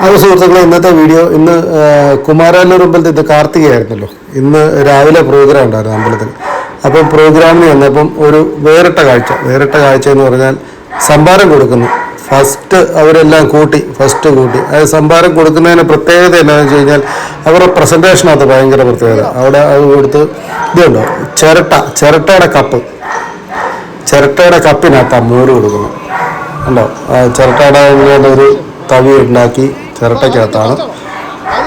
അത് സുഹൃത്തുക്കളെ ഇന്നത്തെ വീഡിയോ ഇന്ന് കുമാരല്ലൂർ അമ്പലത്തിൽ ഇത് കാർത്തികയായിരുന്നല്ലോ. ഇന്ന് രാവിലെ പ്രോഗ്രാം ഉണ്ടായിരുന്നു അമ്പലത്തിൽ. അപ്പം പ്രോഗ്രാമിന് വന്നപ്പം ഒരു വേറിട്ട കാഴ്ച വേറിട്ട കാഴ്ച എന്ന് പറഞ്ഞാൽ സംഭാരം കൊടുക്കുന്നു. ഫസ്റ്റ് അവരെല്ലാം കൂട്ടി ഫസ്റ്റ് കൂട്ടി. അത് സംഭാരം കൊടുക്കുന്നതിന് പ്രത്യേകത എന്താണെന്ന് വെച്ച് കഴിഞ്ഞാൽ അവരുടെ പ്രസന്റേഷനകത്ത് ഭയങ്കര പ്രത്യേകത. അവിടെ അത് കൊടുത്ത് ഇതുണ്ടോ? ചിരട്ട ചിരട്ടയുടെ കപ്പ് ചിരട്ടയുടെ കപ്പിനകത്താണ് മോര് കൊടുക്കുന്നത് ഉണ്ടോ ചിരട്ടയുടെ ഒരു തവി ഉണ്ടാക്കി ചിരട്ടയ്ക്കകത്താണ്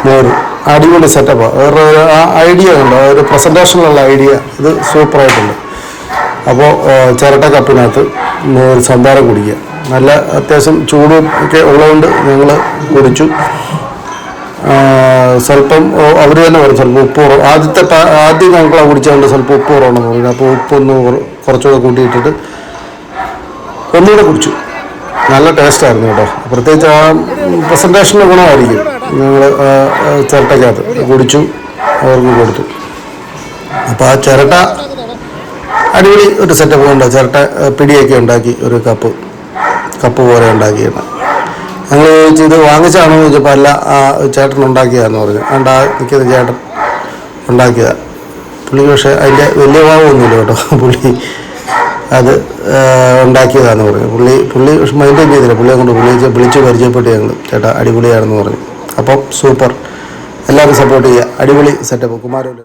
മോര്. അടിപൊളി സെറ്റപ്പാണ് വേറെ ഒരു ആ ഐഡിയ ഉണ്ട്? ഒരു പ്രസന്റേഷനിലുള്ള ഐഡിയ ഇത് സൂപ്പറായിട്ടുണ്ട് അപ്പോൾ ചിരട്ട കപ്പിനകത്ത് മോര് സംഭാരം കുടിക്കുക. നല്ല അത്യാവശ്യം ചൂടും ഒക്കെ ഉള്ളതുകൊണ്ട് ഞങ്ങൾ കുടിച്ചു. സ്വല്പം അവർ തന്നെ പറയും സ്വല്പം ഉപ്പ് കുറവ്. ആദ്യത്തെ ആദ്യം ഞങ്ങൾ കുടിച്ചുകൊണ്ട് സ്വല്പം ഉപ്പ് കുറവുണ്ടെന്ന് പറഞ്ഞു. അപ്പോൾ ഉപ്പൊന്ന് കുറ- കുറച്ചുകൂടെ കൂട്ടിയിട്ടിട്ട് ഒന്നുകൂടെ കുടിച്ചു. നല്ല ടേസ്റ്റായിരുന്നു കേട്ടോ. പ്രത്യേകിച്ച് ആ പ്രസന്റേഷന്റെ ഗുണമായിരിക്കും. ഞങ്ങൾ ചിരട്ടയ്ക്കകത്ത് കുടിച്ചു അവർക്ക് കൊടുത്തു. അപ്പോൾ ആ ചിരട്ട അടിപൊളി ഒരു സെറ്റപ്പ് ഉണ്ട് ചിരട്ട പിടിയൊക്കെ ഉണ്ടാക്കി ഒരു കപ്പ് കപ്പ് പോലെ ഉണ്ടാക്കിയിട്ട് ഞങ്ങൾ ചോദിച്ചു ഇത് വാങ്ങിച്ചാണോ? എന്ന് ചോദിച്ചപ്പോൾ അല്ല ആ ചേട്ടൻ ഉണ്ടാക്കിയതാന്ന് പറഞ്ഞു. അതുകൊണ്ട് ആ നിൽക്കുന്ന ചേട്ടൻ ഉണ്ടാക്കിയതാണ് പുള്ളി പക്ഷേ അതിന്റെ വലിയ ഭാവമൊന്നുമില്ല കേട്ടോ. പുള്ളി അത് ഉണ്ടാക്കിയതാണെന്ന് പറഞ്ഞു പുള്ളി. പുള്ളി മൈൻഡ് ചെയ്തില്ല. പുള്ളിയെ കൊണ്ട് പുള്ളി വിളിച്ച് പരിചയപ്പെട്ട് ഞങ്ങൾ ചേട്ടാ അടിപൊളിയാണെന്ന് പറഞ്ഞു. അപ്പം സൂപ്പർ എല്ലാവരും സപ്പോർട്ട് ചെയ്യുക. അടിപൊളി സെറ്റപ്പ് കുമാരൂർ